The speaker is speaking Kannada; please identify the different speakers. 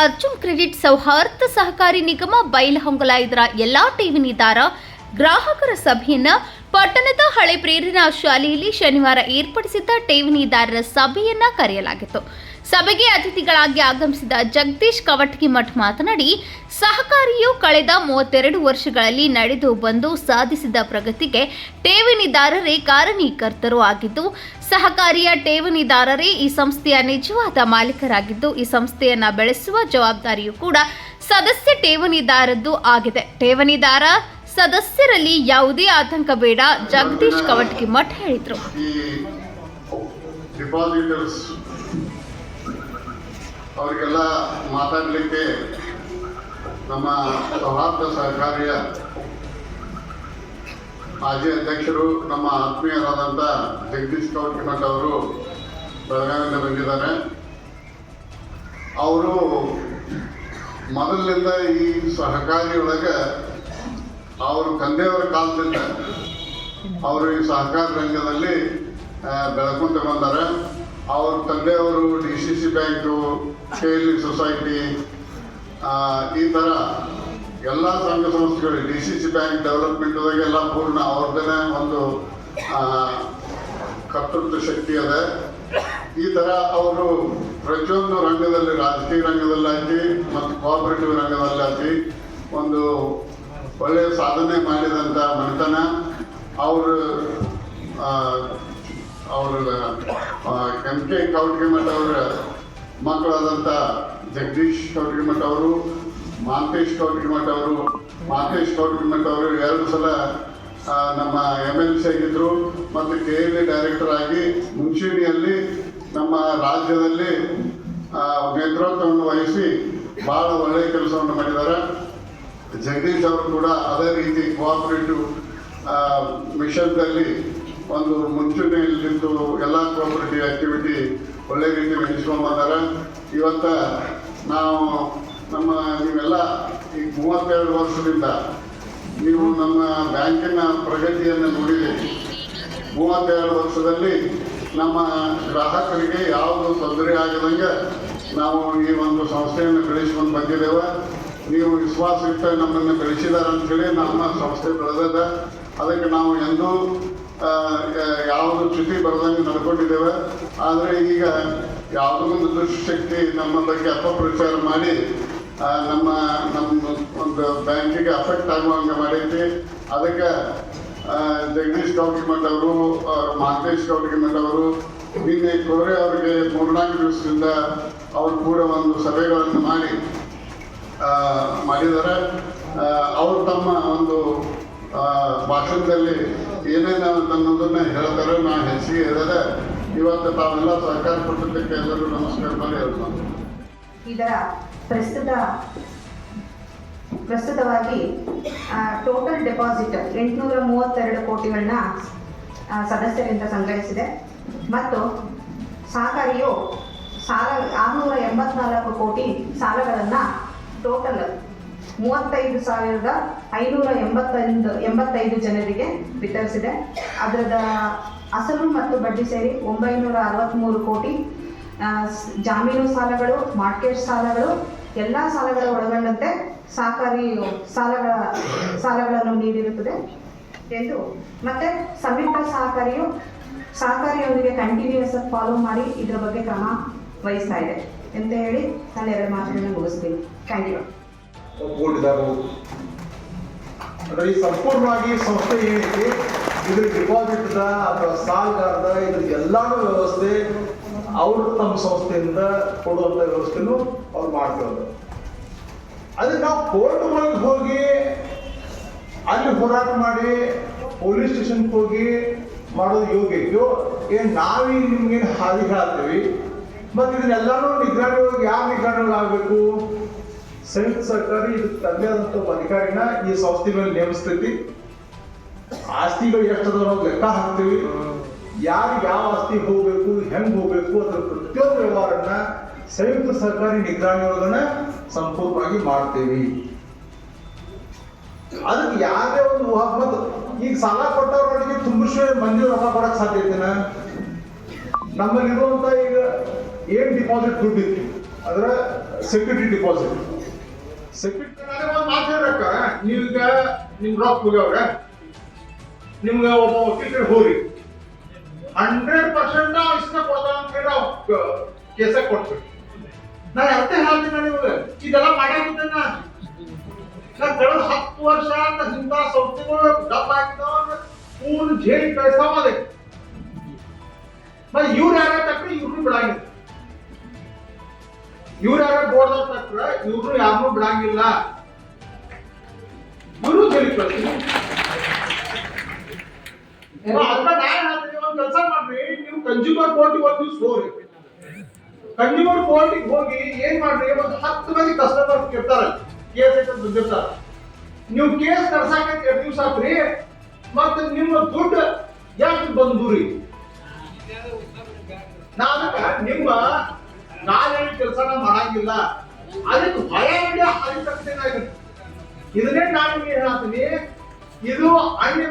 Speaker 1: ಅರ್ಜುನ್ ಕ್ರೆಡಿಟ್ ಸೌಹಾರ್ದ ಸಹಕಾರಿ ನಿಗಮ ಬೈಲಹೊಂಗಲ ಇದರ ಎಲ್ಲಾ ಠೇವಣಿದಾರ ಗ್ರಾಹಕರ ಸಭೆಯನ್ನ ಪಟ್ಟಣದ ಹಳೆ ಪ್ರೇರಣಾ ಶಾಲೆಯಲ್ಲಿ ಶನಿವಾರ ಏರ್ಪಡಿಸಿದ್ದ ಠೇವಣಿದಾರರ ಸಭೆಯನ್ನ ಕರೆಯಲಾಗಿತ್ತು. ಸಭೆಗೆ ಅತಿಥಿಗಳಾಗಿ ಆಗಮಿಸಿದ ಜಗದೀಶ್ ಕವಟಗಿ ಮಠ್ ಮಾತನಾಡಿ, ಸಹಕಾರಿಯು ಕಳೆದ ಮೂವತ್ತೆರಡು ವರ್ಷಗಳಲ್ಲಿ ನಡೆದು ಬಂದು ಸಾಧಿಸಿದ ಪ್ರಗತಿಗೆ ಠೇವಣಿದಾರರೇ ಕಾರಣೀಕರ್ತರು ಆಗಿದ್ದು, ಸಹಕಾರಿಯ ಠೇವಣಿದಾರರೇ ಈ ಸಂಸ್ಥೆಯ ನಿಜವಾದ ಮಾಲೀಕರಾಗಿದ್ದು, ಈ ಸಂಸ್ಥೆಯನ್ನ ಬೆಳೆಸುವ ಜವಾಬ್ದಾರಿಯು ಕೂಡ ಸದಸ್ಯ ಠೇವಣಿದಾರದ್ದು ಆಗಿದೆ. ಠೇವಣಿದಾರ ಸದಸ್ಯರಲ್ಲಿ ಯಾವುದೇ ಆತಂಕ ಬೇಡ, ಜಗದೀಶ್ ಕವಟಗಿ ಮಠ ಹೇಳಿದ್ರು.
Speaker 2: ಡಿಪಾಸಿಟರ್ಸ್ ಅವರಿಗೆಲ್ಲ ಮಾತಾಡಲಿಕ್ಕೆ ನಮ್ಮ ಸೌಹಾರ್ದ ಸಹಕಾರಿಯ ಮಾಜಿ ಅಧ್ಯಕ್ಷರು, ನಮ್ಮ ಆತ್ಮೀಯರಾದಂಥ ಜಗದೀಶ್ ಕೌಟಿಮಠ್ ಅವರು ಬೆಳಗಾವಿಯಿಂದ ಬಂದಿದ್ದಾರೆ. ಅವರು ಮೊದಲಿನಿಂದ ಈ ಸಹಕಾರಿ ಒಳಗೆ ಅವ್ರ ತಂದೆಯವರ ಕಾಲದಿಂದ ಅವರು ಈ ಸಹಕಾರ ರಂಗದಲ್ಲಿ ಬೆಳಕೊಂತ ಬಂದಾರೆ ಅವ್ರ ತಂದೆಯವರು ಡಿ ಸಿ ಸಿ ಬ್ಯಾಂಕು ಕೆ ಸೊಸೈಟಿ ಈ ಥರ ಎಲ್ಲ ಸಂಘ ಸಂಸ್ಥೆಗಳು, ಡಿ ಸಿ ಸಿ ಬ್ಯಾಂಕ್ ಡೆವಲಪ್ಮೆಂಟ್ದಾಗೆಲ್ಲ ಪೂರ್ಣ ಅವ್ರದ್ದೇ ಒಂದು ಕರ್ತೃತ್ವ ಶಕ್ತಿ ಅದ. ಈ ಥರ ಅವರು ಪ್ರತಿಯೊಂದು ರಂಗದಲ್ಲಿ, ರಾಜಕೀಯ ರಂಗದಲ್ಲಾಯ್ತು ಮತ್ತು ಕೋಆಪರೇಟಿವ್ ರಂಗದಲ್ಲಾಯ್ತು ಒಂದು ಒಳ್ಳೆಯ ಸಾಧನೆ ಮಾಡಿದಂಥ ಮನೆತನ ಅವರು ಅವ್ರ ಎಂ ಕೆ ಕೌಟ್ಗಿಮಠ ಅವರ ಮಕ್ಕಳಾದಂಥ ಜಗದೀಶ್ ಕೌಟ್ಗಿಮಠ ಅವರು, ಮಾಂತೇಶ್ ಕೌಟ್ಗಿಮಠ ಅವರು, ಮಾಂತೇಶ್ ಕೌಟ್ಗಿಮಠ ಅವರು ಎರಡು ಸಲ ನಮ್ಮ ಎಂ ಎಲ್ ಸಿ ಆಗಿದ್ದರು ಮತ್ತು ಕೆ ಎಲ್ ಎ ಡೈರೆಕ್ಟರ್ ಆಗಿ ಮುಂಚೂಣಿಯಲ್ಲಿ ನಮ್ಮ ರಾಜ್ಯದಲ್ಲಿ ನೇತೃತ್ವವನ್ನು ವಹಿಸಿ ಭಾಳ ಒಳ್ಳೆಯ ಕೆಲಸವನ್ನು ಮಾಡಿದ್ದಾರೆ. ಜಗದೀಶ್ ಅವರು ಕೂಡ ಅದೇ ರೀತಿ ಕೋಆಪರೇಟಿವ್ ಮಿಷನ್ದಲ್ಲಿ ಒಂದು ಮುಂಚೂಣಿಯಲ್ಲಿ ನಿಂತು ಎಲ್ಲ ಕೋಆಪರೇಟಿವ್ ಆಕ್ಟಿವಿಟಿ ಒಳ್ಳೆ ರೀತಿ ನಡೆಸ್ಕೊಂಡು ಬಂದಾರ ಇವತ್ತ ನಾವು ನಮ್ಮ ನೀವೆಲ್ಲ ಈ ಮೂವತ್ತೆರಡು ವರ್ಷದಿಂದ ನೀವು ನಮ್ಮ ಬ್ಯಾಂಕಿನ ಪ್ರಗತಿಯನ್ನು ನೋಡಿದ್ದೀರಿ ಮೂವತ್ತೆರಡು ವರ್ಷದಲ್ಲಿ ನಮ್ಮ ಗ್ರಾಹಕರಿಗೆ ಯಾವುದು ತೊಂದರೆ ಆಗದಂಗೆ ನಾವು ಈ ಒಂದು ಸಂಸ್ಥೆಯನ್ನು ಬೆಳೆಸ್ಕೊಂಡು ಬಂದಿದ್ದೇವೆ. ನೀವು ವಿಶ್ವಾಸ ಇಟ್ಟು ನಮ್ಮನ್ನು ಬೆಳೆಸಿದಾರೆ ಅಂತೇಳಿ ನಮ್ಮ ಸಂಸ್ಥೆ ಬೆಳೆದದ. ಅದಕ್ಕೆ ನಾವು ಎಂದೂ ಯಾವುದು ಚ್ಯುತಿ ಬರದಂಗೆ ನಡ್ಕೊಂಡಿದ್ದೇವೆ. ಆದರೆ ಈಗ ಯಾವುದೋ ಒಂದು ದುಷ್ಟಶಕ್ತಿ ನಮ್ಮ ಬಗ್ಗೆ ಅಪಪ್ರಚಾರ ಮಾಡಿ ನಮ್ಮ ನಮ್ಮ ಒಂದು ಬ್ಯಾಂಕಿಗೆ ಅಫೆಕ್ಟ್ ಆಗುವಂಗೆ ಮಾಡೈತಿ. ಅದಕ್ಕೆ ಜಗದೀಶ್ ಕೌಟಿಮಠ್ ಅವರು ಮಹಾಂತೇಶ್ ಕೌಟಿಮಠ್ ಅವರು ನಿನ್ನೆ ಕೋರೆ ಅವರಿಗೆ ಮೂರ್ನಾಲ್ಕು ದಿವಸದಿಂದ ಅವರು ಕೂಡ ಒಂದು ಸಭೆಗಳನ್ನು ಮಾಡಿ ಮಾಡಿದ್ದಾರೆ. ಅವರು ತಮ್ಮ ಒಂದು ಭಾಷಣದಲ್ಲಿ ಏನೇನು ಅನ್ನೋದನ್ನ ಹೇಳ್ತಾರೆ. ನಾನು ಹೆಚ್ಚಿಗೆ ಹೇಳಿದೆ. ಇವತ್ತು ತಾವೆಲ್ಲ ಸಹಕಾರ ಕೊಟ್ಟಿದ್ದಕ್ಕೆ ಎಲ್ಲರೂ ನಮಸ್ಕಾರ ಮಾಡಿ ಹೇಳ್ತಾರೆ
Speaker 3: ಇದರ ಪ್ರಸ್ತುತ, ಪ್ರಸ್ತುತವಾಗಿ ಟೋಟಲ್ ಡೆಪಾಸಿಟ್ ಎಂಟುನೂರ ಮೂವತ್ತೆರಡು ಕೋಟಿಗಳನ್ನ ಸದಸ್ಯರಿಂದ ಸಂಗ್ರಹಿಸಿದೆ. ಮತ್ತು ಸಹಕಾರಿಯು ಸಾಲ, ಆರುನೂರ ಎಂಬತ್ನಾಲ್ಕು ಕೋಟಿ ಸಾಲಗಳನ್ನು ಟೋಟಲ್ ಮೂವತ್ತೈದು ಸಾವಿರದ ಐನೂರ ಎಂಬತ್ತೈದು ಎಂಬತ್ತೈದು ಜನರಿಗೆ ವಿತರಿಸಿದೆ. ಅದರ ಅಸಲು ಮತ್ತು ಬಡ್ಡಿ ಸೇರಿ ಒಂಬೈನೂರ ಅರವತ್ತ್ಮೂರು ಕೋಟಿ ಜಾಮೀನು ಸಾಲಗಳು ಮಾರ್ಕೆಟ್ ಸಾಲಗಳು, ಎಲ್ಲ ಸಾಲಗಳ ಒಳಗೊಂಡಂತೆ ಸಹಕಾರಿ ಸಾಲಗಳ, ಸಾಲಗಳನ್ನು ನೀಡಿರುತ್ತದೆ ಎಂದು. ಮತ್ತೆ ಸಂಯುಕ್ತ ಸಹಕಾರಿಯು, ಸಹಕಾರಿಯೊಂದಿಗೆ ಕಂಟಿನ್ಯೂಸ್ ಫಾಲೋ ಮಾಡಿ ಇದರ ಬಗ್ಗೆ ಕ್ರಮ ವಹಿಸ್ತಾ ಇದೆ. ಅಂತ ಹೇಳಿ? ನಾನು ಎರಡು ಮಾತುಗಳನ್ನು ಮುಗಿಸ್ತೀನಿ. ಥ್ಯಾಂಕ್ ಯು
Speaker 4: ಸಂಪೂರ್ಣವಾಗಿ ಸಂಸ್ಥೆ ಏನೈತಿ ಇದ್ರ ಡಿಪಾಸಿಟ್ದ ಅಥವಾ ಸಾಲಗಾರದ ಇದ್ರ ಎಲ್ಲಾನು ವ್ಯವಸ್ಥೆ ಅವರು ತಮ್ಮ ಸಂಸ್ಥೆಯಿಂದ ಕೊಡುವಂತ ವ್ಯವಸ್ಥೆನೂ ಅವ್ರು ಮಾಡ್ತಿರೋದು ಅದಕ್ಕೆ ನಾವು ಕೋರ್ಟ್ ಒಳಗೆ ಹೋಗಿ, ಅಲ್ಲಿ ಹೋರಾಟ ಮಾಡಿ ಪೊಲೀಸ್ ಸ್ಟೇಷನ್ಗೆ ಹೋಗಿ ಮಾಡೋದು ಯೋಗ್ಯ ಏನು ನಾವೀಗ ನಿಮ್ಗೇನು ಹಾದಿ ಹೇಳ್ತೀವಿ ಮತ್ತೆ ಇದನ್ನೆಲ್ಲರೂ ನಿಗ್ರಹಣೆ ಒಳಗೆ ಯಾವ ನಿಗ್ರಹಣೆ ಒಳಗೆ ಆಗಬೇಕು ಸಂಯುಕ್ತ ಸರ್ಕಾರಿ ಇದು ಒಬ್ಬ ಅಧಿಕಾರಿನ ಈ ಸಂಸ್ಥೆ ಮೇಲೆ ನೇಮಿಸ್ತೈತಿ. ಆಸ್ತಿಗಳು ಎಷ್ಟದ ಲೆಕ್ಕ ಹಾಕ್ತೀವಿ. ಯಾರು ಯಾವ ಆಸ್ತಿ ಹೋಗ್ಬೇಕು, ಹೆಂಗ್ ಹೋಗ್ಬೇಕು ಅದ್ರ ಪ್ರತಿಯೊಂದು ವ್ಯವಹಾರನ್ನ ಸಂಯುಕ್ತ ಸರ್ಕಾರಿ ನಿಗ್ರಹಣೆ ಒಳಗನ ಸಂಪೂರ್ಣವಾಗಿ ಮಾಡ್ತೇವಿ. ಅದಕ್ಕೆ ಯಾರೇ ಒಂದು ಮತ್ತು ಈಗ ಸಾಲ ಕೊಟ್ಟವ್ರೊಳಗೆ ತುಂಬಿಸುವ ಮಂದಿ ರೊಕ್ಕ ಕೊಡಕ್ ಸಾಧ್ಯ ಐತೆನಾ? ನಮ್ಮಲ್ಲಿರುವಂತ ಈಗ ಏನ್ ಡಿಪಾಸಿಟ್ ದುಡ್ಡು ಇತ್ತು? ಅದರ ಸೆಕ್ಯೂರಿಟಿ ಡಿಪಾಸಿಟ್ ಸೆಕ್ಯೂರಿಟಿ ಒಂದು ಮಾತು ಹೇಳ್ರಕ್ಕ ನೀವೀಗ ನಿಮ್ ರೊಕ್ಕ ಹೋಗ್ಯಾವ್ರ ನಿಮ್ಗೆ ಒಬ್ಬ ವಕೀಲರು ಹೋರಿ ಹಂಡ್ರೆಡ್ ಪರ್ಸೆಂಟ್ ನಾವು ಇಷ್ಟ ಕೊಡ್ತಾವ ಅಂತ ಹೇಳಿ ನಾವು ಕೇಸ ಕೊಡ್ತೀವಿ ನಾ ಅರ್ಥ ಹೇಳ್ತೀನಿ ನಿಮ್ಗೆ ಇದೆಲ್ಲ ಮಾಡ್ಯಾಕಿದ್ದೆ ನಾ ನಾ ಕಳೆದ ಹತ್ತು ವರ್ಷ ಅಂತ ಇಂಥ ಸಂಸ್ಥೆಗಳು ಡಬ್ ಹಾಕಿದವ ಪೂರ್ಣ ಜೇಡಿ ಕಳಿಸ್ತಾವ ಅದೇ ಮತ್ತೆ ಇವ್ರು ಯಾರ ಇವ್ರು ಇವ್ರನ್ನೂ ಇವ್ರು ಯಾರ ಬೋರ್ಡ್ ತಕ್ರೆ ಇವ್ರು ಯಾರು ಬಿಡಂಗಿಲ್ಲ. ಇವರು ಜೈಲಿಗೆ ಕಳಿಸ್ತೀನಿ ಅದನ್ನ ನಾ ಹೇಳ್ತೀನಿ, ಒಂದು ಕೆಲಸ ಮಾಡ್ರಿ. ನೀವು ಕನ್ಸ್ಯೂಮರ್ ಕೋರ್ಟಿಗೆ ಒಂದು ದಿವಸ ಹೋಗ್ರಿ. ಕನ್ಸ್ಯೂಮರ್ ಕೋರ್ಟಿಗೆ ಹೋಗಿ ಏನ್ ಮಾಡ್ರಿ, ಒಂದು ಹತ್ತು ಮಂದಿ ಕಸ್ಟಮರ್ ಇರ್ತಾರ ಕೇಸ್ ಬಂದಿರ್ತಾರ ನೀವು ಕೇಸ್ ಕರ್ಸಾಕ ಎರಡು ದಿವಸ ಆತ್ರಿ, ಮತ್ತೆ ನಿಮ್ಮ ದುಡ್ಡು ಯಾಕೆ ಬಂದ್ರಿ ನಾನು ನಿಮ್ಮ ನಾಳೆ ಕೆಲಸನ ಮಾಡಂಗಿಲ್ಲ. ಅದಕ್ಕೆ ಭಯ ಹಿಡಿಯ ತಕ್ಷಣ ಇದನ್ನೇ ನಾನು ಹೇಳ್ತೀನಿ. ಇದು ಹಣ್ಣಿ